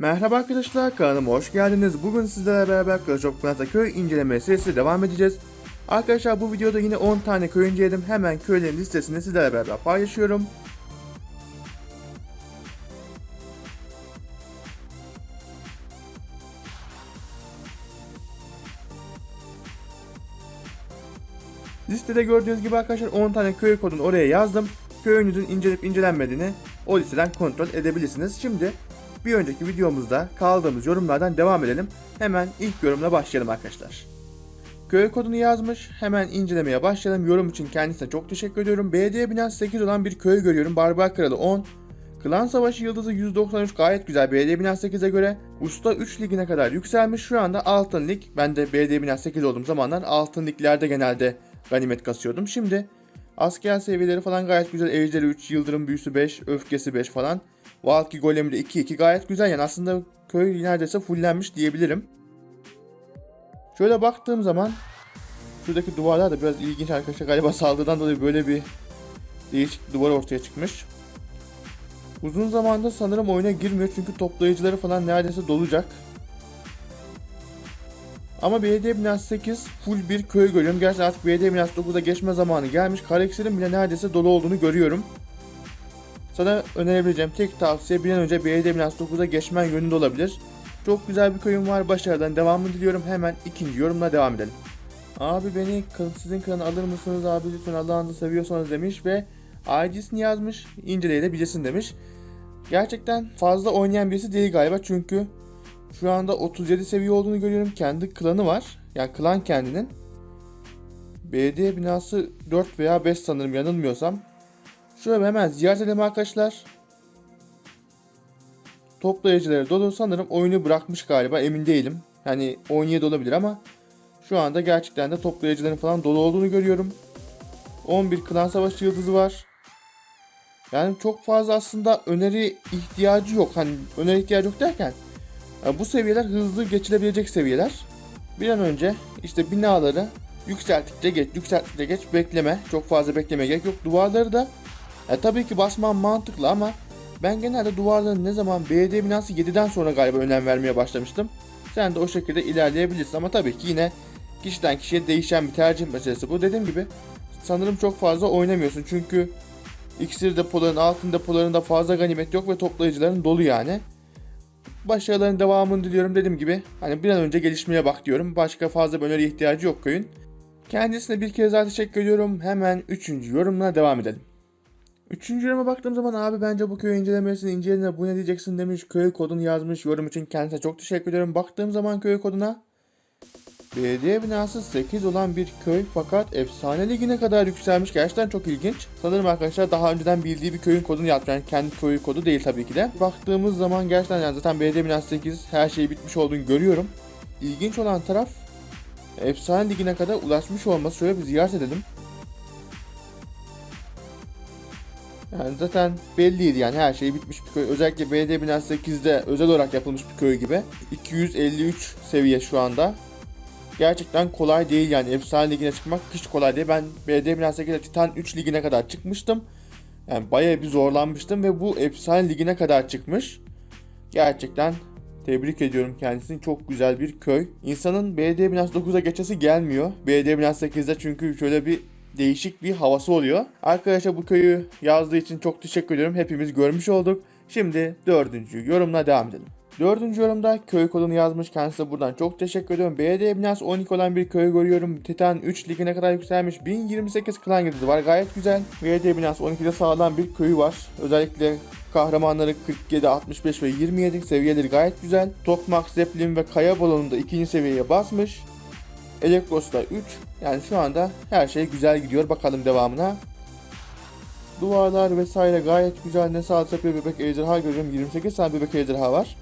Merhaba arkadaşlar kanalıma hoş geldiniz. Bugün sizlerle beraber of Clans'ta köy inceleme serisi devam edeceğiz. Arkadaşlar bu videoda yine 10 tane köy inceledim. Hemen köylerin listesini sizlerle beraber paylaşıyorum. Listede gördüğünüz gibi arkadaşlar 10 tane köy kodunu oraya yazdım. Köyünüzün incelenip incelenmediğini o listeden kontrol edebilirsiniz. Şimdi bir önceki videomuzda kaldığımız yorumlardan devam edelim. Hemen ilk yorumla başlayalım arkadaşlar. Köy kodunu yazmış. Hemen incelemeye başlayalım. Yorum için kendisine çok teşekkür ediyorum. BD binası 8 olan bir köy görüyorum. Barbar Kralı 10. Klan Savaşı Yıldızı 193 gayet güzel BD binası 8'e göre. Usta 3 ligine kadar yükselmiş. Şu anda altın lig. Ben de BD binası 8 olduğum zamanlar altın liglerde genelde ganimet kasıyordum. Şimdi asker seviyeleri falan gayet güzel. Ejderi 3, Yıldırım Büyüsü 5, Öfkesi 5 falan. Valky Golemi de 2-2 gayet güzel. Yani aslında köy neredeyse fullenmiş diyebilirim. Şöyle baktığım zaman şuradaki duvarlar da biraz ilginç arkadaşlar. Galiba saldırıdan dolayı böyle bir değişik duvar ortaya çıkmış. Uzun zamandır sanırım oyuna girmiyor çünkü toplayıcıları falan neredeyse dolacak. Ama BD binası 8 full bir köy görüyorum. Gerçi artık BD binası 9'a geçme zamanı gelmiş. Karakterin bile neredeyse dolu olduğunu görüyorum. Sana önerebileceğim tek tavsiye bir an önce BD binası 9'a geçmen yönünde olabilir. Çok güzel bir köyüm var. Başarıdan devamını diliyorum. Hemen ikinci yorumla devam edelim. Abi beni sizin kanı alır mısınız abi lütfen Allah'ınızı seviyorsanız demiş ve ID'sini yazmış. İnceleyebilirsin demiş. Gerçekten fazla oynayan birisi değil galiba çünkü şu anda 37 seviye olduğunu görüyorum. Kendi klanı var. Yani klan kendinin. BD binası 4 veya 5 sanırım yanılmıyorsam. Şöyle hemen ziyaret edelim arkadaşlar. Toplayıcıları dolu sanırım oyunu bırakmış galiba emin değilim. Yani 17 olabilir ama şu anda gerçekten de toplayıcıların falan dolu olduğunu görüyorum. 11 klan savaşı yıldızı var. Yani çok fazla aslında öneri ihtiyacı yok. Hani öneri ihtiyacı yok derken ya bu seviyeler hızlı geçilebilecek seviyeler. Bir an önce işte binaları yükselttikçe geç, yükselttikçe geç bekleme. Çok fazla beklemeye gerek yok. Duvarları da ya tabii ki basman mantıklı ama ben genelde duvarların ne zaman BD binası 7'den sonra galiba önem vermeye başlamıştım. Sen de o şekilde ilerleyebilirsin ama tabii ki yine kişiden kişiye değişen bir tercih meselesi bu. Dediğim gibi sanırım çok fazla oynamıyorsun çünkü iksir depoların altın depolarında fazla ganimet yok ve toplayıcıların dolu yani. Başarıların devamını diliyorum dediğim gibi. Hani bir an önce gelişmeye bak diyorum. Başka fazla bir öneri ihtiyacı yok köyün. Kendisine bir kez daha teşekkür ediyorum. Hemen 3. yorumla devam edelim. Üçüncü yoruma baktığım zaman abi bence bu köy incelemesini incelediğinde bu ne diyeceksin demiş. Köy kodunu yazmış. Yorum için kendisine çok teşekkür ediyorum. Baktığım zaman köy koduna Belediye binası 8 olan bir köy fakat efsane ligine kadar yükselmiş. Gerçekten çok ilginç. Sanırım arkadaşlar daha önceden bildiği bir köyün kodunu yapmış. Yani kendi köyü kodu değil tabii ki de. Baktığımız zaman gerçekten yani zaten belediye binası 8 her şey bitmiş olduğunu görüyorum. İlginç olan taraf efsane ligine kadar ulaşmış olması. Şöyle bir ziyaret edelim. Yani zaten belliydi yani her şey bitmiş bir köy. Özellikle belediye binası 8'de özel olarak yapılmış bir köy gibi. 253 seviye şu anda. Gerçekten kolay değil yani efsane ligine çıkmak hiç kolay değil. Ben belediye binası 8'de Titan 3 ligine kadar çıkmıştım. Yani bayağı bir zorlanmıştım ve bu efsane ligine kadar çıkmış. Gerçekten tebrik ediyorum kendisini. Çok güzel bir köy. İnsanın belediye binası 9'a geçesi gelmiyor. Belediye binası 8'de çünkü şöyle bir değişik bir havası oluyor. Arkadaşa bu köyü yazdığı için çok teşekkür ediyorum. Hepimiz görmüş olduk. Şimdi dördüncü yorumla devam edelim. Dördüncü yorumda köy kodunu yazmış. Kendisine buradan çok teşekkür ediyorum. BD binası 12 olan bir köy görüyorum. Titan 3 ligine kadar yükselmiş. 1028 klan yıldızı var. Gayet güzel. BD binası 12'de sağlam bir köyü var. Özellikle kahramanları 47, 65 ve 27 seviyeleri gayet güzel. Tokmak, Zeppelin ve Kaya balonunda ikinci seviyeye basmış. Elektros'ta 3. Yani şu anda her şey güzel gidiyor. Bakalım devamına. Duvarlar vesaire gayet güzel. Ne sağ tepe bebek ejderha görüyorum. 28 tane bebek ejderha var.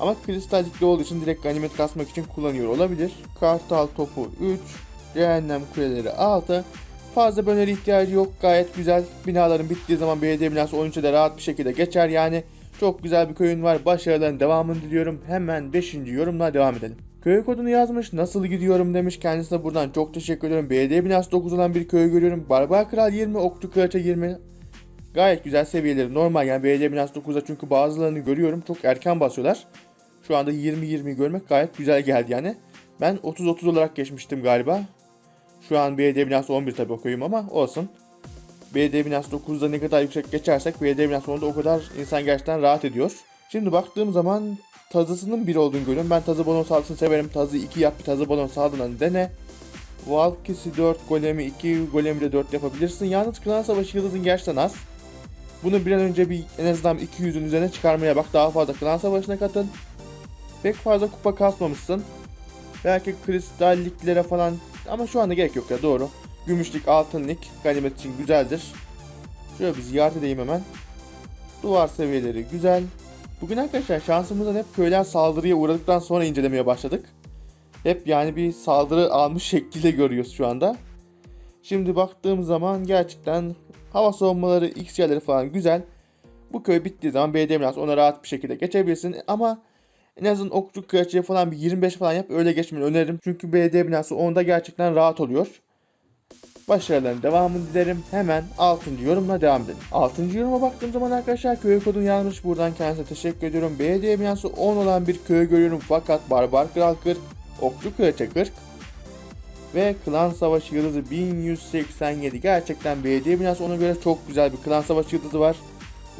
Ama kristallikli olduğu için direkt ganimet kasmak için kullanıyor olabilir. Kartal topu 3. Cehennem kuleleri 6. Fazla bir öneri ihtiyacı yok. Gayet güzel. Binaların bittiği zaman belediye binası 13'e de rahat bir şekilde geçer yani. Çok güzel bir köyün var. Başarıların devamını diliyorum. Hemen 5. yorumla devam edelim. Köy kodunu yazmış. Nasıl gidiyorum demiş. Kendisine buradan çok teşekkür ediyorum. Belediye binası 9 olan bir köy görüyorum. Barbar Kral 20, Okçu Kraliçe 20. Gayet güzel seviyeleri normal yani belediye binası 9'da çünkü bazılarını görüyorum çok erken basıyorlar. Şu anda 20-20 görmek gayet güzel geldi yani. Ben 30-30 olarak geçmiştim galiba. Şu an belediye binası 11 tabii okuyayım ama olsun. Belediye binası 9'da ne kadar yüksek geçersek belediye binası 10'da o kadar insan gerçekten rahat ediyor. Şimdi baktığım zaman tazısının 1 olduğunu görüyorum. Ben tazı balon saldısını severim. Tazı 2 yap bir tazı balon saldığını dene. Valkisi 4, golemi 2, golemi de 4 yapabilirsin. Yalnız Klan Savaşı yıldızın gerçekten az. Bunu bir an önce bir en azından 200'ün üzerine çıkarmaya bak. Daha fazla Klan Savaşı'na katıl. Pek fazla kupa kasmamışsın. Belki kristalliklere falan ama şu anda gerek yok ya doğru. Gümüşlük, altınlık ganimet için güzeldir. Şöyle bir ziyaret edeyim hemen. Duvar seviyeleri güzel. Bugün arkadaşlar şansımızdan hep köyler saldırıya uğradıktan sonra incelemeye başladık. Hep yani bir saldırı almış şekliyle görüyoruz şu anda. Şimdi baktığım zaman gerçekten hava savunmaları, X yerleri falan güzel. Bu köy bittiği zaman belediye binası ona rahat bir şekilde geçebilirsin ama en azından okçu kıraçıya falan bir 25 falan yap öyle geçmeni öneririm. Çünkü belediye binası onda gerçekten rahat oluyor. Başarıların devamını dilerim. Hemen 6. yorumla devam edelim. 6. yoruma baktığım zaman arkadaşlar köy kodunu yazmış. Buradan kendisine teşekkür ediyorum. Belediye binası 10 olan bir köy görüyorum fakat Barbar Kral 40, Okçu Kraliçe 40 ve Klan Savaşı Yıldızı 1187. Gerçekten belediye binası ona göre çok güzel bir Klan Savaşı Yıldızı var.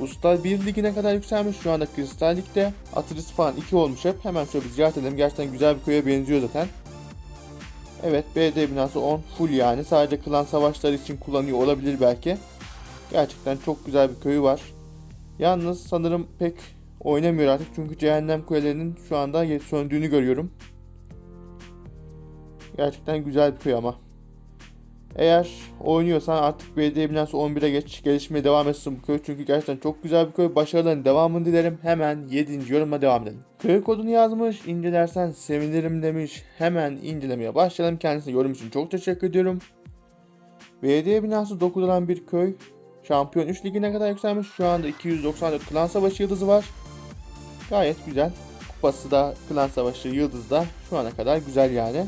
Usta 1 ligine kadar yükselmiş. Şu anda Kristal Lig'de. Atris falan 2 olmuş hep. Hemen şöyle bir ziyaret edelim. Gerçekten güzel bir köye benziyor zaten. Evet BD binası 10 full yani. Sadece klan savaşları için kullanıyor olabilir belki. Gerçekten çok güzel bir köyü var. Yalnız sanırım pek oynamıyor artık. Çünkü cehennem kulelerinin şu anda söndüğünü görüyorum. Gerçekten güzel bir köy ama. Eğer oynuyorsan artık belediye binası 11'e geç. Gelişmeye devam etsin bu köy. Çünkü gerçekten çok güzel bir köy. Başarıların devamını dilerim. Hemen 7. yoruma devam edelim. Köy kodunu yazmış. İncelersen sevinirim demiş. Hemen incelemeye başlayalım. Kendisine yorum için çok teşekkür ediyorum. Belediye binası 9 olan bir köy. Şampiyon 3 ligine kadar yükselmiş. Şu anda 294 klan savaşı yıldızı var. Gayet güzel. Kupası da klan savaşı yıldızda. Şu ana kadar güzel yani.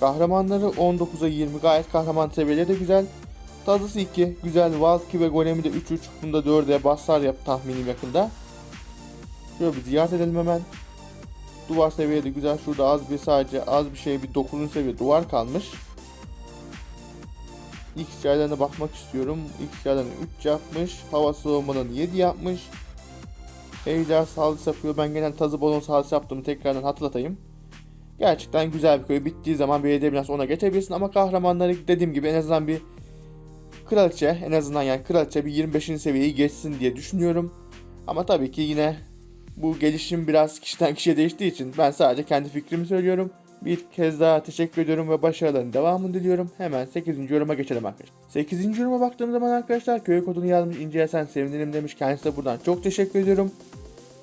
Kahramanları 19'a 20 gayet kahraman seviyeleri de güzel. Tazısı 2 güzel. Valky ve Golemi de 3-3. Bunda 4'e basar yap tahminim yakında. Şöyle bir ziyaret edelim hemen. Duvar seviyede güzel. Şurada az bir sadece az bir şey bir 9. seviye duvar kalmış. X yerlerine bakmak istiyorum. X yerlerine 3 yapmış. Hava soğumadan 7 yapmış. Ejder saldırısı yapıyor. Ben genel tazı balon saldırısı yaptığımı tekrardan hatırlatayım. Gerçekten güzel bir köy. Bittiği zaman belediye binası ona geçebilirsin ama kahramanları dediğim gibi en azından bir kraliçe en azından yani kraliçe bir 25. seviyeyi geçsin diye düşünüyorum. Ama tabii ki yine bu gelişim biraz kişiden kişiye değiştiği için ben sadece kendi fikrimi söylüyorum. Bir kez daha teşekkür ediyorum ve başarıların devamını diliyorum. Hemen 8. yoruma geçelim arkadaşlar. 8. yoruma baktığım zaman arkadaşlar köy kodunu yazmış incelesen sevinirim demiş. Kendisine buradan çok teşekkür ediyorum.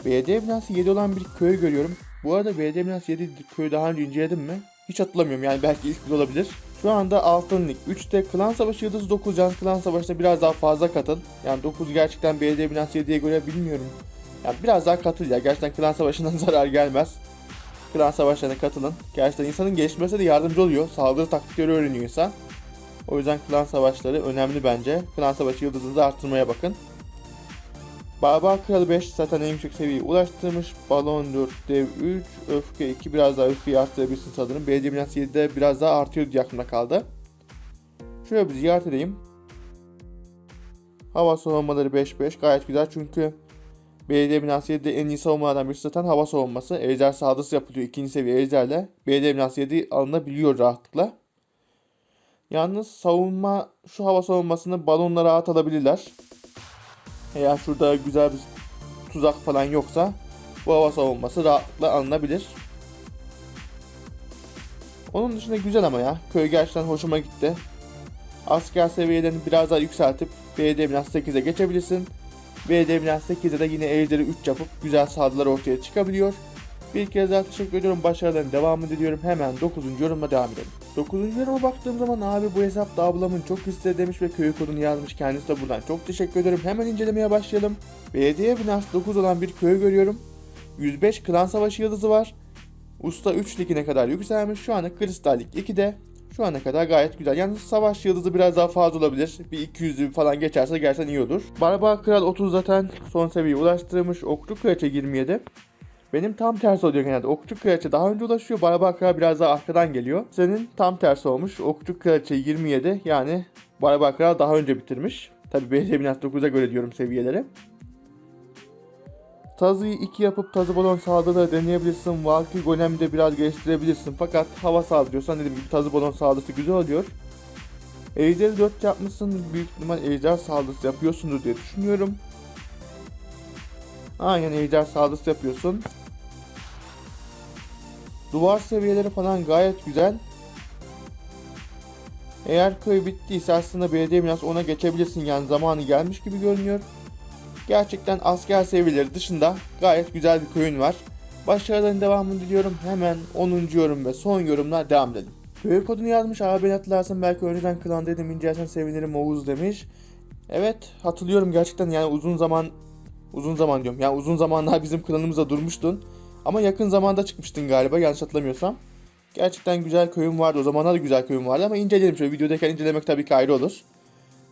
Belediye binası 7 olan bir köy görüyorum. Bu arada belediye binası 7 köyü daha önce inceledim mi? Hiç hatırlamıyorum yani belki ilk bir olabilir. Şu anda altın lig 3'te klan savaşı yıldızı 9 can klan savaşına biraz daha fazla katıl. Yani 9 gerçekten belediye binası 7'ye göre bilmiyorum. Yani biraz daha katıl ya gerçekten klan savaşından zarar gelmez. Klan savaşlarına katılın. Gerçekten insanın gelişmesine de yardımcı oluyor. Saldırı taktikleri öğreniyor insan. O yüzden klan savaşları önemli bence. Klan savaşı yıldızını da arttırmaya bakın. Barbar Kralı 5 zaten en yüksek seviyeye ulaştırmış. Balon 4, Dev 3, Öfke 2 biraz daha öfkeyi arttırabilirsin sanırım. Belediye binası 7'de biraz daha artıyor diye aklımda kaldı. Şöyle bir ziyaret edeyim. Hava savunmaları 5-5 gayet güzel çünkü Belediye binası 7'de en iyi savunmalardan birisi zaten hava savunması. Ejder saldırısı yapılıyor ikinci seviye ejderle. Belediye binası 7 alınabiliyor rahatlıkla. Yalnız savunma şu hava savunmasını balonla rahat alabilirler. Eğer şurada güzel bir tuzak falan yoksa bu hava savunması rahatlıkla alınabilir. Onun dışında güzel ama ya. Köy gerçekten hoşuma gitti. Asker seviyelerini biraz daha yükseltip belediye binası 8'e geçebilirsin. Belediye binası 8'de de yine ejderi 3 yapıp güzel saldırılar ortaya çıkabiliyor. Bir kez daha teşekkür ediyorum. Başarıların devamını diliyorum. Hemen 9. yoruma devam edelim. 9. yoruma baktığım zaman abi bu hesapta ablamın çok istedi demiş ve köy kodunu yazmış. Kendisi de buradan çok teşekkür ederim. Hemen incelemeye başlayalım. Belediye binası 9 olan bir köy görüyorum. 105 klan savaşı yıldızı var. Usta 3 ligine kadar yükselmiş. Şu anda Kristal Lig 2'de. Şu ana kadar gayet güzel. Yalnız savaş yıldızı biraz daha fazla olabilir. Bir 200'ü falan geçerse gerçekten iyi olur. Barbar Kral 30 zaten son seviyeye ulaştırmış. Okçu Kraliçe 27. Benim tam tersi oluyor genelde. Okçu kraliçe daha önce ulaşıyor. Barabakra biraz daha arkadan geliyor. Senin tam tersi olmuş. Okçu kraliçe 27 yani Barabakra daha önce bitirmiş. Tabi BS 1069'a göre diyorum seviyeleri. Tazıyı 2 yapıp tazı balon saldırıları deneyebilirsin. Valky golemi de biraz geliştirebilirsin. Fakat hava saldırıyorsan dediğim gibi tazı balon saldırısı güzel oluyor. Ejderi 4 yapmışsın. Büyük ihtimal ejder saldırısı yapıyorsundur diye düşünüyorum. Aynen ejder saldırısı yapıyorsun. Duvar seviyeleri falan gayet güzel. Eğer köy bittiyse aslında belediye biraz ona geçebilirsin yani zamanı gelmiş gibi görünüyor. Gerçekten asker seviyeleri dışında gayet güzel bir köyün var. Başarıların devamını diliyorum. Hemen 10. yorum ve son yorumla devam edelim. Köy kodunu yazmış abi hatırlarsın belki önceden klandaydım incelersen sevinirim Oğuz demiş. Evet hatırlıyorum gerçekten yani uzun zaman uzun zaman diyorum yani uzun zamanlar bizim klanımızda durmuştun. Ama yakın zamanda çıkmıştın galiba yanlış hatırlamıyorsam. Gerçekten güzel köyüm vardı. O zamanlar da güzel köyüm vardı ama inceleyelim şöyle. Videodayken incelemek tabii ki ayrı olur.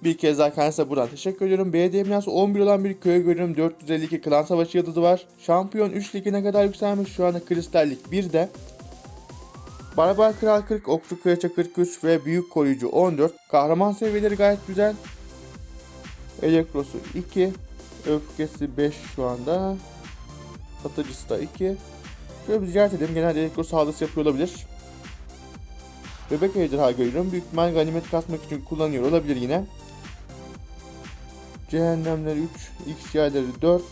Bir kez daha kendisine buradan teşekkür ediyorum. Belediye binası 11 olan bir köy görüyorum. 452 klan savaşı yıldızı var. Şampiyon 3 ligine kadar yükselmiş. Şu anda kristallik 1'de. Barbar Kral 40, Okçu Kraliçe 43 ve Büyük Koruyucu 14. Kahraman seviyeleri gayet güzel. Elektrosu 2. Öfkesi 5 şu anda. Satıcısı da 2. Şöyle bir ziyaret edelim. Genelde elektro saldırısı yapıyor olabilir. Bebek ejderha görüyorum. Büyük ihtimal ganimet kasmak için kullanıyor olabilir yine. Cehennemler 3, X yayları 4.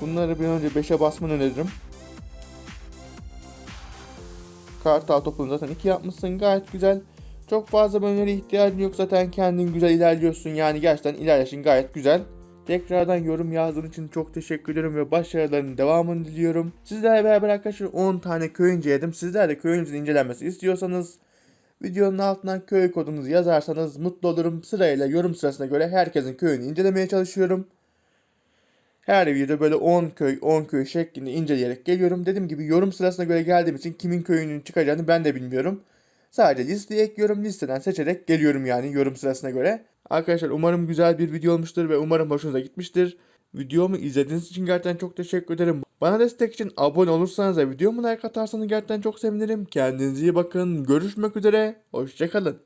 Bunları bir önce 5'e basmanı öneririm. Kartal topunu zaten 2 yapmışsın. Gayet güzel. Çok fazla öneri ihtiyacın yok zaten kendin güzel ilerliyorsun. Yani gerçekten ilerleşin gayet güzel. Tekrardan yorum yazdığın için çok teşekkür ederim ve başarılarının devamını diliyorum. Sizlerle beraber arkadaşlar 10 tane köy inceledim. Sizler de köyünüzün incelenmesi istiyorsanız videonun altından köy kodunuzu yazarsanız mutlu olurum. Sırayla yorum sırasına göre herkesin köyünü incelemeye çalışıyorum. Her videoda böyle 10 köy 10 köy şeklinde inceleyerek geliyorum. Dediğim gibi yorum sırasına göre geldiğim için kimin köyünün çıkacağını ben de bilmiyorum. Sadece listeye ekliyorum. Listeden seçerek geliyorum yani yorum sırasına göre. Arkadaşlar umarım güzel bir video olmuştur ve umarım hoşunuza gitmiştir. Videomu izlediğiniz için gerçekten çok teşekkür ederim. Bana destek için abone olursanız ve videomu like atarsanız gerçekten çok sevinirim. Kendinize iyi bakın. Görüşmek üzere. Hoşçakalın.